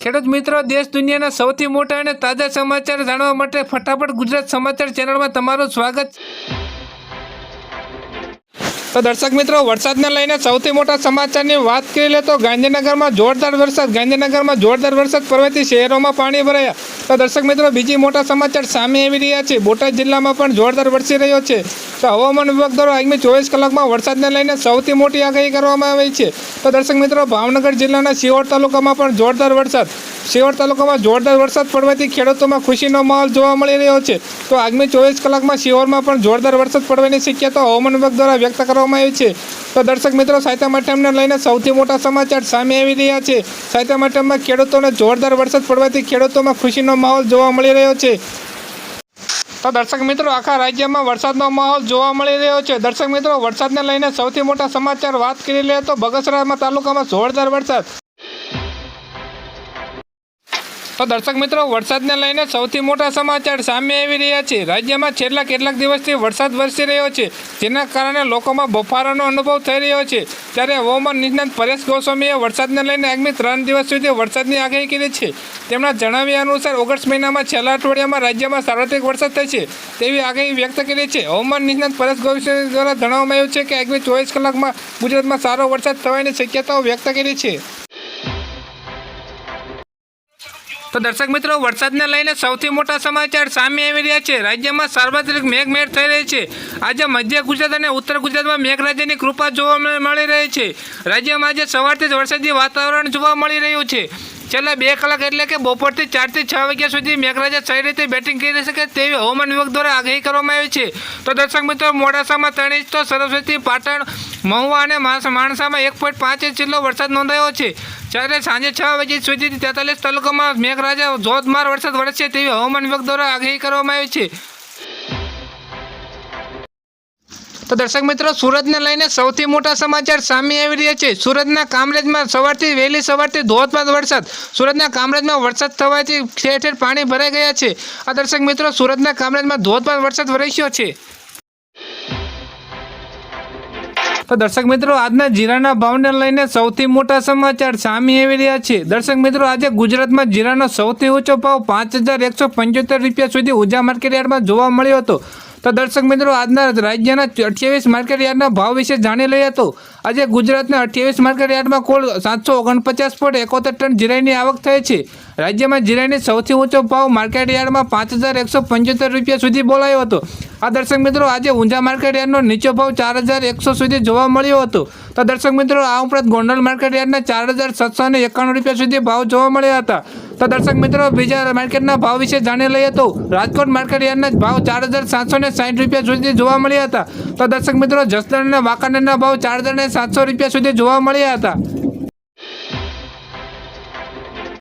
ખેડૂત મિત્રો, દેશ દુનિયાના સૌથી મોટા અને તાજા સમાચાર જાણવા માટે ફટાફટ ગુજરાત સમાચાર ચેનલમાં તમારું સ્વાગત તો દર્શક મિત્રો, વરસાદને લઈને સૌથી મોટા સમાચારની વાત કરી લે તો ગાંધીનગરમાં જોરદાર વરસાદ, ગાંધીનગરમાં જોરદાર વરસાદ પડવાથી શહેરોમાં પાણી ભરાયા. તો દર્શક મિત્રો, બીજી મોટા સમાચાર સામે આવી રહ્યા છે. બોટાદ જિલ્લામાં પણ જોરદાર વરસી રહ્યો છે. તો હવામાન વિભાગ દ્વારા આગામી ચોવીસ કલાકમાં વરસાદને લઈને સૌથી મોટી આગાહી કરવામાં આવી છે. તો દર્શક મિત્રો, ભાવનગર જિલ્લાના સિહોર તાલુકામાં પણ જોરદાર વરસાદ. સિહોર તાલુકામાં જોરદાર વરસાદ પડવાથી ખેડૂતોમાં ખુશીનો માહોલ જોવા મળી રહ્યો છે. તો આગામી ચોવીસ કલાકમાં સિહોરમાં પણ જોરદાર વરસાદ પડવાની શક્યતા હવામાન વિભાગ દ્વારા વ્યક્ત કરવામાં આવી છે. તો દર્શક મિત્રો સાયતા માટેમને લઈને સૌથી મોટા સમાચાર સામે આવી રહ્યા છે. સાયતા માટેમાં ખેડૂતોને જોરદાર વરસાદ પડવાથી ખેડૂતોમાં ખુશીનો માહોલ જોવા મળી રહ્યો છે. તો દર્શક મિત્રો, આખા રાજ્યમાં વરસાદનો માહોલ જોવા મળી રહ્યો છે. દર્શક મિત્રો, વરસાદને લઈને સૌથી મોટા સમાચાર વાત કરી લે તો બગસરામાં તાલુકામાં જોરદાર વરસાદ. તો દર્શક મિત્રો, વરસાદને લઈને સૌથી મોટા સમાચાર સામે આવી રહ્યા છે. રાજ્યમાં છેલ્લા કેટલાક દિવસથી વરસાદ વરસી રહ્યો છે, જેના કારણે લોકોમાં બફારાનો અનુભવ થઈ રહ્યો છે. ત્યારે હવામાન નિષ્ણાંત પરેશ ગોસ્વામીએ વરસાદને લઈને આગામી ત્રણ દિવસ સુધી વરસાદની આગાહી કરી છે. તેમના જણાવ્યા અનુસાર, ઓગસ્ટ મહિનામાં છેલ્લા અઠવાડિયામાં રાજ્યમાં સાર્વત્રિક વરસાદ થશે તેવી આગાહી વ્યક્ત કરી છે. હવામાન નિષ્ણાંત પરેશ ગોસ્વામી દ્વારા જણાવવામાં આવ્યું છે કે, આગામી ચોવીસ કલાકમાં ગુજરાતમાં સારો વરસાદ થવાની શક્યતાઓ વ્યક્ત કરી છે. તો દર્શક મિત્રો, વરસાદને લઈને સૌથી મોટા સમાચાર સામે આવી રહ્યા છે. રાજ્યમાં સાર્વત્રિક મેઘમેર થઈ રહી છે. આજે મધ્ય ગુજરાત અને ઉત્તર ગુજરાતમાં મેઘરાજાની કૃપા જોવા મળ- રહી છે. રાજ્યમાં આજે સવારથી જ વરસાદી વાતાવરણ જોવા મળી રહ્યું છે. છેલ્લા બે કલાક એટલે કે બપોરથી ચારથી છ વાગ્યા સુધી મેઘરાજા સારી રીતે બેટિંગ કરી શકે તેવી હવામાન વિભાગ દ્વારા આગાહી કરવામાં આવી છે. તો દર્શક મિત્રો, મોડાસામાં ત્રણ ઇંચ તો સરસ્વતી, પાટણ, મહુવા અને માણસામાં એક પોઈન્ટ પાંચ ઇંચ જેટલો વરસાદ નોંધાયો છે. જ્યારે સાંજે છ વાગ્યા સુધી તેતાલીસ તાલુકામાં મેઘરાજા ધોધમાર વરસાદ વરસશે તેવી હવામાન વિભાગ દ્વારા આગાહી કરવામાં આવી છે. તો દર્શક મિત્રો, સુરતને લઈને સૌથી મોટા સમાચાર સામે આવી રહ્યા છે. સુરતના કામરેજમાં સવારથી વહેલી સવારથી ધોધમાર વરસાદ. સુરતના કામરેજમાં વરસાદ થવાથી ઠેર ઠેર પાણી ભરાઈ ગયા છે. આ દર્શક મિત્રો, સુરતના કામરેજમાં ધોધમાર વરસાદ વરસ્યો છે. તો દર્શક મિત્રો, આજના જીરાના ભાવને લઈને સૌથી મોટા સમાચાર સામે આવી રહ્યા છે. દર્શક મિત્રો, આજે ગુજરાતમાં જીરાનો સૌથી ઊંચો ભાવ પાંચ રૂપિયા સુધી ઉજા માર્કેટ યાર્ડમાં જોવા મળ્યો હતો. તો દર્શક મિત્રો, આજના રાજ્યના અઠ્યાવીસ માર્કેટ યાર્ડના ભાવ વિશે જાણી લઈએ તો આજે ગુજરાતના અઠ્યાવીસ માર્કેટ યાર્ડમાં કુલ સાતસો ઓગણપચાસ પોઈન્ટ એકોતેર ટન જીરાઈની આવક થઈ છે. રાજ્યમાં જીરાઈની સૌથી ઊંચો ભાવ માર્કેટ યાર્ડમાં પાંચ હજાર એકસો પંચોતેર રૂપિયા સુધી બોલાયો હતો. આ દર્શક મિત્રો, આજે ઊંઝા માર્કેટ યાર્ડનો નીચો ભાવ ચાર હજાર એકસો સુધી જોવા મળ્યો હતો. તો દર્શક મિત્રો, આ ઉપરાંત ગોંડલ માર્કેટ યાર્ડના ચાર હજાર સાતસો એકાણું રૂપિયા સુધી ભાવ જોવા મળ્યા હતા. તો દર્શક મિત્રો, બીજા માર્કેટના ભાવ વિશે જાણી લઈએ તો રાજકોટ માર્કેટ યાર્ડના ભાવ ચાર હજાર સાતસો ને સાઠ રૂપિયા સુધી જોવા મળ્યા હતા. તો દર્શક મિત્રો જસદણ અને વાંકાનેરના ભાવ ચાર હજાર સાતસો રૂપિયા સુધી જોવા મળ્યા હતા.